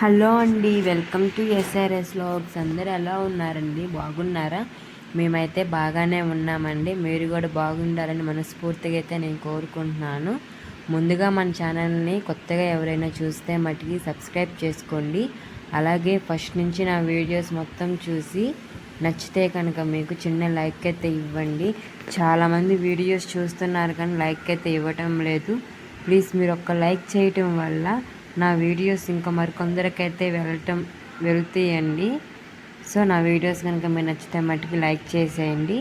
Hello అండి welcome to SRS logs అందరు ఎలా ఉన్నారండి? బాగున్నారా? మేమైతే బాగానే ఉన్నామండి. మీరు కూడా బాగుండాలని మనస్ఫూర్తిగా అయితే నేను కోరుకుంటున్నాను. ముందుగా మన ఛానల్ని కొత్తగా ఎవరైనా చూస్తే మటుకి సబ్స్క్రైబ్ చేసుకోండి. అలాగే ఫస్ట్ నుంచి నా వీడియోస్ మొత్తం చూసి నచ్చితే కనుక మీకు చిన్న లైక్ అయితే ఇవ్వండి. చాలామంది వీడియోస్ చూస్తున్నారు కానీ లైక్ అయితే ఇవ్వటం లేదు. ప్లీజ్ మీరు ఒక్క లైక్ చేయటం వల్ల నా వీడియోస్ ఇంకా మరికొందరికైతే వెళ్ళటం వెళ్తాయండి. సో నా వీడియోస్ కనుక మీరు నచ్చితే మట్టుకి లైక్ చేసేయండి.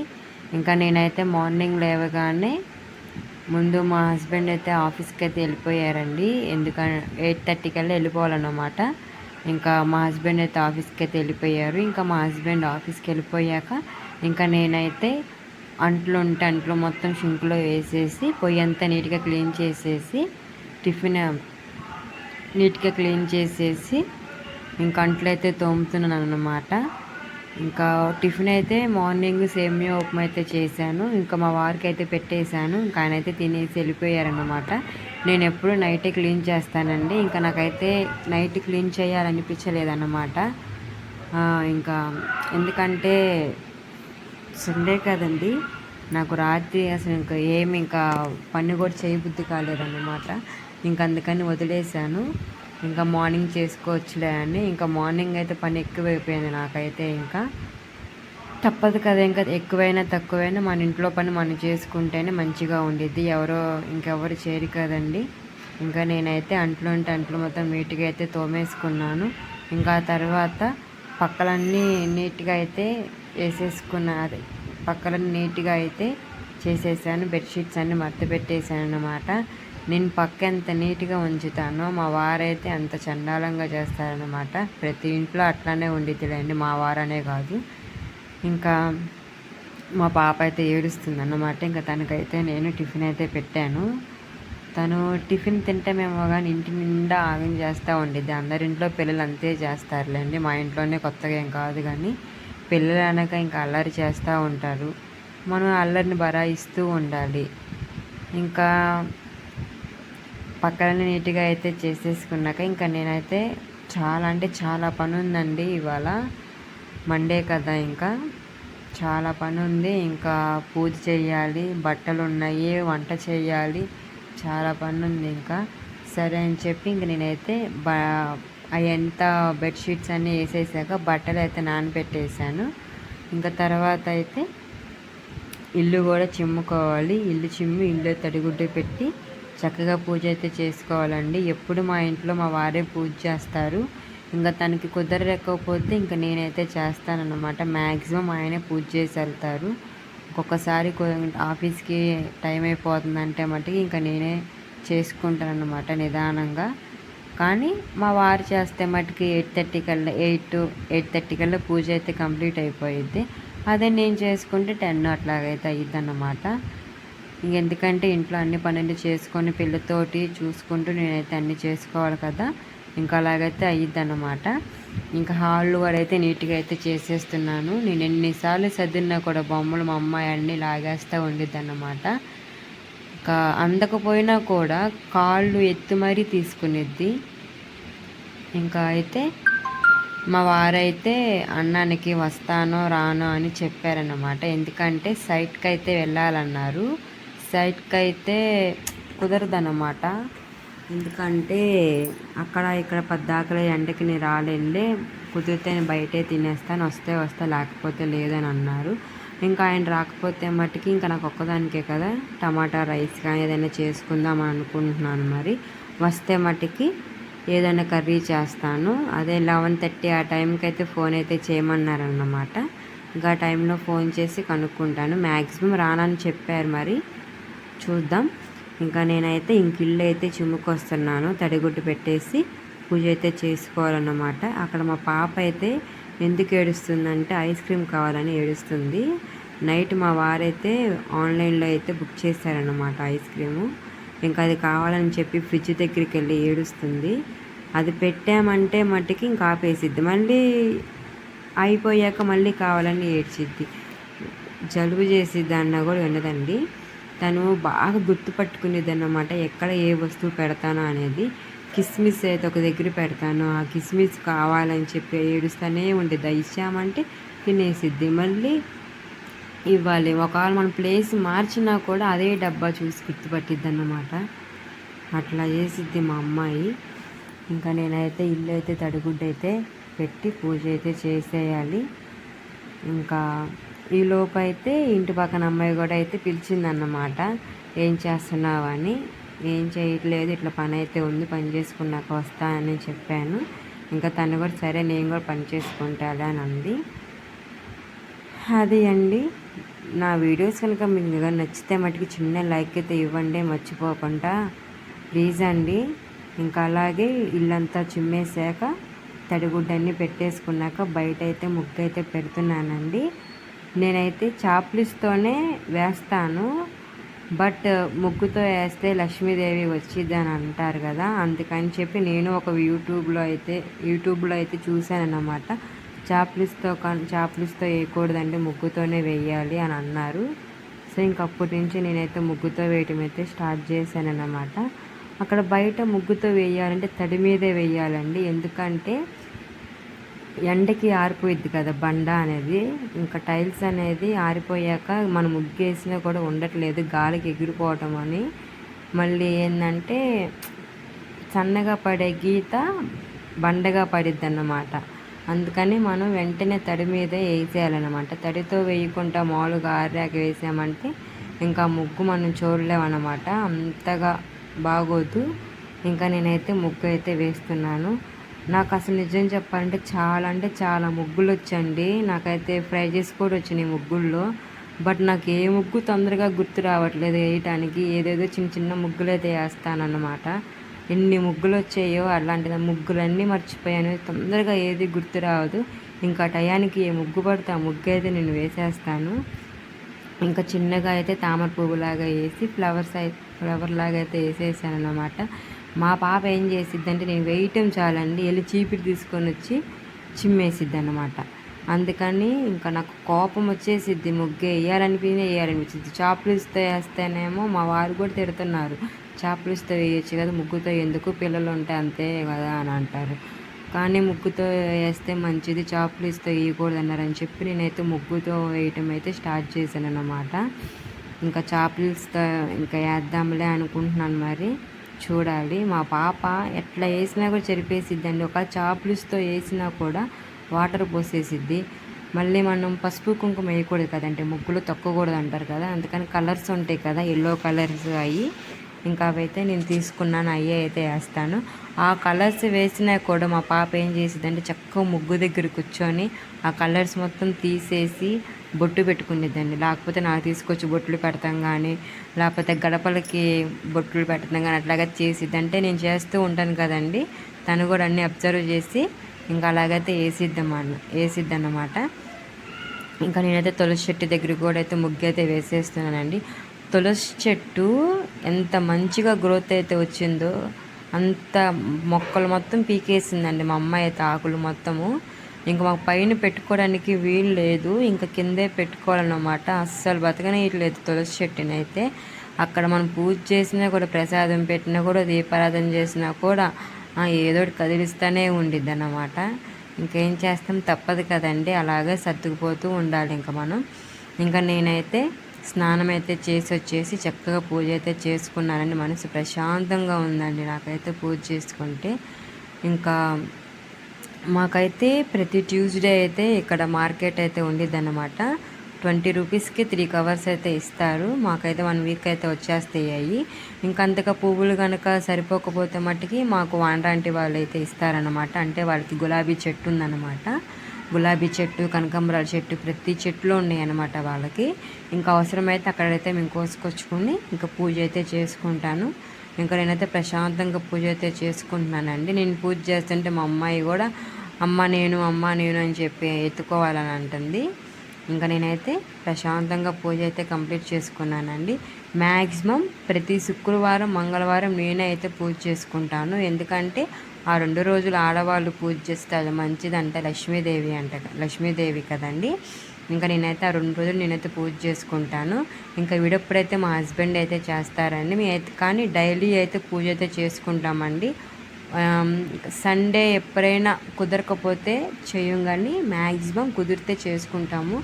ఇంకా నేనైతే మార్నింగ్ లేవగానే ముందు మా హస్బెండ్ అయితే ఆఫీస్కి అయితే వెళ్ళిపోయారండి. ఎందుకంటే ఎయిట్ థర్టీకి వెళ్ళి వెళ్ళిపోవాలన్నమాట. ఇంకా మా హస్బెండ్ అయితే ఆఫీస్కి అయితే వెళ్ళిపోయారు. ఇంకా మా హస్బెండ్ ఆఫీస్కి వెళ్ళిపోయాక ఇంకా నేనైతే అంట్లు ఉంటే అంట్లు మొత్తం షింక్లో వేసేసి పొయ్యి అంతా నీట్గా క్లీన్ చేసేసి టిఫిన్ నీట్గా క్లీన్ చేసేసి ఇంకా అంట్లయితే తోముతున్నాను అన్నమాట. ఇంకా టిఫిన్ అయితే మార్నింగ్ సేమియా ఉప్మా అయితే చేశాను. ఇంకా మా వారికి అయితే పెట్టేశాను. ఇంకా ఆయన అయితే తినేసి వెళ్ళిపోయారనమాట నేను ఎప్పుడు నైటే క్లీన్ చేస్తానండి. ఇంకా నాకైతే నైట్ క్లీన్ చేయాలనిపించలేదన్నమాట. ఇంకా ఎందుకంటే సండే కదండి. నాకు రాత్రి అసలు ఇంకా ఏమి ఇంకా పని కూడా చేయబుద్ధి కాలేదన్నమాట. ఇంక అందుకని వదిలేశాను. ఇంకా మార్నింగ్ చేసుకోవచ్చులే అని. ఇంకా మార్నింగ్ అయితే పని ఎక్కువైపోయింది నాకైతే ఇంకా. తప్పదు కదా ఇంకా ఎక్కువైనా తక్కువైనా మన ఇంట్లో పని మనం చేసుకుంటేనే మంచిగా ఉండిద్ది. ఎవరో ఇంకెవరు చేరి కదండి. ఇంకా నేనైతే అంట్లో ఉంటే అంట్లు మొత్తం నీట్గా అయితే తోమేసుకున్నాను. ఇంకా తర్వాత పక్కలన్నీ నీట్గా అయితే వేసేసుకున్నాను పక్కలన్నీ నీట్గా అయితే చేసేసాను. బెడ్షీట్స్ అన్నీ మర్త పెట్టేశాను అన్నమాట నేను పక్క ఎంత నీట్గా ఉంచుతానో మా వారైతే అంత చండాలంగా చేస్తారనమాట ప్రతి ఇంట్లో అట్లానే ఉండిద్దిలేండి మా వారనే కాదు. ఇంకా మా పాప అయితే ఏడుస్తుంది అన్నమాట ఇంకా తనకైతే నేను టిఫిన్ అయితే పెట్టాను. తను టిఫిన్ తింటామేమో కానీ ఇంటి నిండా ఆగం చేస్తూ ఉండిద్ది. అందరింట్లో పిల్లలు అంతే చేస్తారులేండి. మా ఇంట్లోనే కొత్తగా ఏం కాదు కానీ పిల్లలు అనక ఇంకా అల్లరి చేస్తూ ఉంటారు. మనం అల్లరిని బరాయిస్తూ ఉండాలి. ఇంకా పక్కన నీట్గా అయితే చేసేసుకున్నాక ఇంకా నేనైతే చాలా అంటే చాలా పని ఉందండి ఇవాళ. మండే కదా ఇంకా. చాలా పని ఉంది ఇంకా పూజ చేయాలి బట్టలు ఉన్నాయి వంట చేయాలి. చాలా పని ఉంది ఇంకా. సరే అని చెప్పి ఇంక నేనైతే బ ఎంత బెడ్షీట్స్ అన్నీ వేసేసాక బట్టలు అయితే నానబెట్టేసాను. ఇంకా తర్వాత అయితే ఇల్లు కూడా చిమ్ముకోవాలి. ఇల్లు చిమ్మి ఇల్లు తడిగుడ్డ పెట్టి చక్కగా పూజ అయితే చేసుకోవాలండి. ఎప్పుడు మా ఇంట్లో మా వారే పూజ చేస్తారు. ఇంకా తనకి కుదరలేకపోతే ఇంకా నేనైతే చేస్తానన్నమాట. మ్యాక్సిమం ఆయనే పూజ చేసి వెళ్తారు. ఒక్కొక్కసారి ఆఫీస్కి టైం అయిపోతుందంటే మటుకు ఇంకా నేనే చేసుకుంటానన్నమాట నిదానంగా. కానీ మా వారు చేస్తే మటుకు ఎయిట్ థర్టీ కల్లా ఎయిట్ ఎయిట్ థర్టీ కల్లా పూజ అయితే కంప్లీట్ అయిపోయిద్ది. అదే నేను చేసుకుంటే టెన్ అట్లాగైతే అయ్యిద్ది అన్నమాట ఇంకెందుకంటే ఇంట్లో అన్ని పనులు చేసుకొని పిల్లతోటి చూసుకుంటూ నేనైతే అన్నీ చేసుకోవాలి కదా. ఇంకా అలాగైతే అయ్యిద్ది అన్నమాట ఇంకా హాళ్ళు కూడా అయితే నీట్గా అయితే చేసేస్తున్నాను. నేను ఎన్నిసార్లు సర్దిన్నా కూడా బొమ్మలు మా అమ్మాయి అన్నీ లాగేస్తూ ఉండిద్ది అన్నమాట ఇంకా అందకపోయినా కూడా కాళ్ళు ఎత్తు మరీ తీసుకునేది ఇంకా అయితే మా వారైతే అన్నానికి వస్తానో రానో అని చెప్పారన్నమాట. ఎందుకంటే సైట్కి అయితే వెళ్ళాలన్నారు. సైడ్కి అయితే కుదరదన్నమాట. ఎందుకంటే అక్కడ ఇక్కడ పద్దాకల ఎండకి నేను రాలేళ్ళి కుదిరితే నేను బయటే తినేస్తాను వస్తే వస్తే లేకపోతే లేదని అన్నారు. ఇంకా ఆయన రాకపోతే మట్టుకి ఇంకా నాకు ఒక్కదానికే కదా టమాటా రైస్ కానీ ఏదైనా చేసుకుందాం అనుకుంటున్నాను మరి. వస్తే మట్టుకి ఏదైనా కర్రీ చేస్తాను. అదే లెవెన్ థర్టీ ఆ టైంకి అయితే ఫోన్ అయితే చేయమన్నారన్నమాట. ఇంకా టైంలో ఫోన్ చేసి కనుక్కుంటాను. మ్యాక్సిమం రానని చెప్పారు మరి. చూద్దాం. ఇంకా నేనైతే ఇంక ఇల్లు అయితే చిమ్ముకొస్తున్నాను. తడిగుడ్డు పెట్టేసి పూజ అయితే చేసుకోవాలన్నమాట. అక్కడ మా పాప అయితే ఎందుకు ఏడుస్తుందంటే ఐస్ క్రీమ్ కావాలని ఏడుస్తుంది. నైట్ మా వారైతే ఆన్లైన్లో అయితే బుక్ చేశారన్నమాట ఐస్ క్రీము. ఇంకా అది కావాలని చెప్పి ఫ్రిడ్జ్ దగ్గరికి వెళ్ళి ఏడుస్తుంది. అది పెట్టామంటే మట్టుకి ఇంకా ఆపేసిద్ది. మళ్ళీ అయిపోయాక మళ్ళీ కావాలని ఏడ్చిద్ది. జలుబు చేసిద్ది అన్న కూడా వినదండి. తను బాగా గుర్తుపట్టుకునేది అన్నమాట ఎక్కడ ఏ వస్తువు పెడతానో అనేది. కిస్మిస్ అయితే ఒక దగ్గర పెడతాను ఆ కిస్మిస్ కావాలని చెప్పి ఏడుస్తూనే ఉంటుంది ఇచ్చామంటే తినేసిద్ది. మళ్ళీ ఇవ్వాలి. ఒకవేళ మన ప్లేస్ మార్చినా కూడా అదే డబ్బా చూసి గుర్తుపట్టిద్ది అన్నమాట అట్లా చేసిద్ది మా అమ్మాయి. ఇంకా నేనైతే ఇల్లు అయితే తడిగుడ్డ అయితే పెట్టి పూజ అయితే చేసేయాలి. ఇంకా ఈ లోపు అయితే ఇంటి పక్కన అమ్మాయి కూడా అయితే పిలిచిందన్నమాట. ఏం చేస్తున్నావు అని? ఏం చేయట్లేదు ఇట్లా పని అయితే ఉంది పని చేసుకున్నాక వస్తా అని చెప్పాను. ఇంకా తను కూడా సరే నేను కూడా పని చేసుకుంటాలే అని అంది. అది అండి. నా వీడియోస్ కనుక మీకు నచ్చితే మటుకు చిన్న లైక్ అయితే ఇవ్వండి మర్చిపోకుండా. ప్లీజ్ అండి. ఇంకా అలాగే ఇల్లంతా చిమ్మేసాక తడిగుడ్డన్నీ పెట్టేసుకున్నాక బయట అయితే ముగ్గు అయితే పెడుతున్నానండి. నేనైతే చాప్లిస్తోనే వేస్తాను బట్ ముగ్గుతో వేస్తే లక్ష్మీదేవి వచ్చిద్దని అంటారు కదా అందుకని చెప్పి నేను ఒక యూట్యూబ్లో అయితే యూట్యూబ్లో అయితే చూశానన్నమాట. చాప్లిస్తో చాప్లిస్తో వేయకూడదండి ముగ్గుతోనే వేయాలి అని అన్నారు. సో ఇంకప్పటి నుంచి నేనైతే ముగ్గుతో వేయటం అయితే స్టార్ట్ చేశాను అన్నమాట అక్కడ బయట ముగ్గుతో వేయాలంటే తడి మీదే వేయాలండి. ఎందుకంటే ఎండకి ఆరిపోయిద్ది కదా బండ అనేది. ఇంకా టైల్స్ అనేది ఆరిపోయాక మనం ముగ్గేసినా కూడా ఉండట్లేదు గాలికి ఎగిరిపోవటం అని. మళ్ళీ ఏంటంటే సన్నగా పడే గీత బండగా పడిద్ది అన్నమాట అందుకని మనం వెంటనే తడి మీదే వేసేయాలన్నమాట తడితో వేయకుండా మామూలుగా ఆరాక వేసామంటే ఇంకా ముగ్గు మనం చూడలేమన్నమాట. అంతగా బాగోదు. ఇంకా నేనైతే ముగ్గు అయితే వేస్తున్నాను. నాకు అసలు నిజం చెప్పాలంటే చాలా అంటే చాలా ముగ్గులు వచ్చండి నాకైతే ఫ్రై చేసి కూడా వచ్చినాయి ముగ్గుల్లో. బట్ నాకు ఏ ముగ్గు తొందరగా గుర్తు రావట్లేదు వేయటానికి. ఏదేదో చిన్న చిన్న ముగ్గులు అయితే వేస్తానన్నమాట. ఎన్ని ముగ్గులు వచ్చాయో అలాంటిది ముగ్గులన్నీ మర్చిపోయాను. తొందరగా ఏది గుర్తు రావదు. ఇంకా టయానికి ఏ ముగ్గు పడితే ఆ ముగ్గు అయితే నేను వేసేస్తాను. ఇంకా చిన్నగా అయితే తామర పువ్వులాగా వేసి ఫ్లవర్స్ అయితే ఫ్లవర్ లాగా అయితే వేసేసాను అన్నమాట మా పాప ఏం చేసిద్దంటే నేను వేయటం చాలండి వెళ్ళి చీపిరి తీసుకొని వచ్చి చిమ్మేసిద్ది అనమాట అందుకని ఇంకా నాకు కోపం వచ్చేసిద్ది ముగ్గు వేయాలనిపించిన వేయాలనిపించింది చాపులుస్తో వేస్తేనేమో మా వారు కూడా తిడుతున్నారు. చాపులుస్తో వేయచ్చు కదా ముగ్గుతో ఎందుకు పిల్లలు ఉంటే అంతే కదా అని అంటారు. కానీ ముగ్గుతో వేస్తే మంచిది చాపులుస్తో వేయకూడదు అన్నారని చెప్పి నేనైతే ముగ్గుతో వేయటం అయితే స్టార్ట్ చేశాను అన్నమాట ఇంకా చాపుల్స్తో ఇంకా వేద్దాంలే అనుకుంటున్నాను మరి. చూడాలి. మా పాప ఎట్లా వేసినా కూడా చెరిపేసిద్దండి. ఒక చాపులుస్తో వేసినా కూడా వాటర్ పోసేసిద్ది. మళ్ళీ మనం పసుపు కుంకుమ వేయకూడదు కదంటే ముగ్గులు తొక్కకూడదు అంటారు కదా. అందుకని కలర్స్ ఉంటాయి కదా ఎల్లో కలర్స్ అవి ఇంకా అవైతే నేను తీసుకున్నాను అయ్యే అయితే వేస్తాను. ఆ కలర్స్ వేసినా కూడా మా పాప ఏం చేసిద్దంటే చక్కగా ముగ్గు దగ్గర కూర్చొని ఆ కలర్స్ మొత్తం తీసేసి బొట్టు పెట్టుకునేదండి. లేకపోతే నాకు తీసుకొచ్చి బొట్లు పెడతాం కానీ లేకపోతే గడపలకి బొట్లు పెడతాం కానీ అట్లాగే చేసిద్ది అంటే నేను చేస్తూ ఉంటాను కదండి. తను కూడా అన్నీ అబ్జర్వ్ చేసి ఇంకా అలాగైతే వేసిద్దామన్న వేసిద్ది అన్నమాట ఇంకా నేనైతే తులసి చెట్టు దగ్గర కూడా అయితే ముగ్గు అయితే వేసేస్తున్నానండి. తులసి చెట్టు ఎంత మంచిగా గ్రోత్ అయితే వచ్చిందో అంత మొక్కలు మొత్తం పీకేసిందండి. మా అమ్మాయి అయితే ఆకులు మొత్తము. ఇంకా మాకు పైన పెట్టుకోవడానికి వీలు లేదు. ఇంకా కిందే పెట్టుకోవాలన్నమాట. అస్సలు బతకనేయట్లేదు తులసి చెట్టుని అయితే. అక్కడ మనం పూజ చేసినా కూడా ప్రసాదం పెట్టినా కూడా దీపారాధన చేసినా కూడా ఏదోటి కదిలిస్తూనే ఉండిద్ది అన్నమాట ఇంకేం చేస్తాం? తప్పదు కదండి. అలాగే సర్దుకుపోతూ ఉండాలి ఇంకా మనం. ఇంకా నేనైతే స్నానం అయితే చేసి వచ్చేసి చక్కగా పూజ అయితే చేసుకున్నారండి మనసు ప్రశాంతంగా ఉందండి. నాకైతే పూజ చేసుకుంటే ఇంకా మాకైతే ప్రతి ట్యూస్డే అయితే ఇక్కడ మార్కెట్ అయితే ఉండేదన్నమాట. ట్వంటీ రూపీస్కి త్రీ కవర్స్ అయితే ఇస్తారు. మాకైతే వన్ వీక్ అయితే వచ్చేస్తాయి. ఇంకంతగా అంతగా పువ్వులు కనుక సరిపోకపోతే మట్టుకి మాకు వాండ్రాంటి వాళ్ళు అయితే ఇస్తారనమాట అంటే వాళ్ళకి గులాబీ చెట్టు ఉందన్నమాట. గులాబీ చెట్టు కనకాంబరాల చెట్టు ప్రతి చెట్లు ఉన్నాయన్నమాట వాళ్ళకి. ఇంకా అవసరమైతే అక్కడైతే మేము కోసుకొచ్చుకొని ఇంకా పూజ అయితే చేసుకుంటాను. ఇంకా నేనైతే ప్రశాంతంగా పూజ అయితే చేసుకుంటున్నానండి. నేను పూజ చేస్తుంటే మా అమ్మాయి కూడా అమ్మ నేను అమ్మ నేను అని చెప్పి ఎత్తుకోవాలని అంటుంది. ఇంకా నేనైతే ప్రశాంతంగా పూజ అయితే కంప్లీట్ చేసుకున్నానండి. మ్యాక్సిమం ప్రతి శుక్రవారం మంగళవారం నేనే అయితే పూజ చేసుకుంటాను. ఎందుకంటే ఆ రెండు రోజులు ఆడవాళ్ళు పూజ చేస్తే అది మంచిదంటే. లక్ష్మీదేవి అంట లక్ష్మీదేవి కదండి. ఇంకా నేనైతే ఆ రెండు రోజులు నేనైతే పూజ చేసుకుంటాను. ఇంకా విడప్పుడైతే మా హస్బెండ్ అయితే చేస్తారండి. అయితే కానీ డైలీ అయితే పూజ అయితే చేసుకుంటామండి. సండే ఎప్పుడైనా కుదరకపోతే చేయం కానీ మ్యాక్సిమం కుదిరితే చేసుకుంటాము.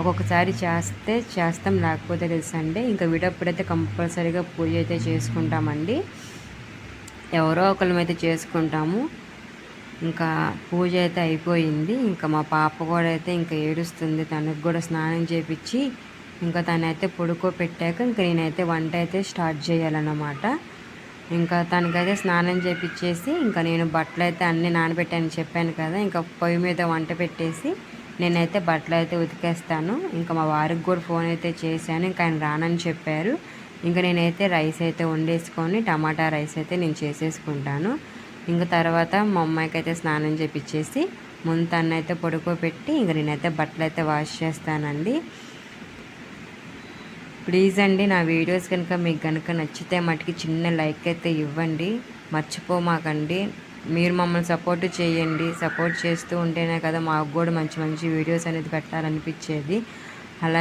ఒక్కొక్కసారి చేస్తే చేస్తాం లేకపోతే లేదు సండే ఇంకా విడప్పుడైతే కంపల్సరీగా పూజ అయితే చేసుకుంటామండి. ఎవరో ఒకళ్ళమైతే చేసుకుంటాము. ఇంకా పూజ అయితే అయిపోయింది. ఇంకా మా పాప కూడా అయితే ఇంకా ఏడుస్తుంది. తనకు కూడా స్నానం చేపించి ఇంకా తనైతే పడుకోబెట్టాక ఇంకా నేనైతే వంట అయితే స్టార్ట్ చేయాలన్నమాట. ఇంకా తనకైతే స్నానం చేపించేసి ఇంకా నేను బట్టలు అయితే అన్నీ నానబెట్టాను చెప్పాను కదా. ఇంకా పొయ్యి మీద వంట పెట్టేసి నేనైతే బట్టలు అయితే ఉతికేస్తాను. ఇంకా మా వారికి కూడా ఫోన్ అయితే చేశాను ఇంకా ఆయన రానని చెప్పారు. ఇంకా నేనైతే రైస్ అయితే వండేసుకొని టమాటా రైస్ అయితే నేను చేసేసుకుంటాను. ఇంకా తర్వాత మా అమ్మాయికి అయితే స్నానం చేపించేసి ముందు తన్నైతే అయితే పడుకోబెట్టి ఇంకా నేనైతే బట్టలు అయితే వాష్ చేస్తానండి. ప్లీజ్ అండి నా వీడియోస్ కనుక మీకు కనుక నచ్చితే మటుకి చిన్న లైక్ అయితే ఇవ్వండి. మర్చిపోమాకండి. మీరు మమ్మల్ని సపోర్ట్ చేయండి. సపోర్ట్ చేస్తూ ఉంటేనే కదా మాకు కూడా మంచి మంచి వీడియోస్ అనేది పెట్టాలనిపించేది. అలాగే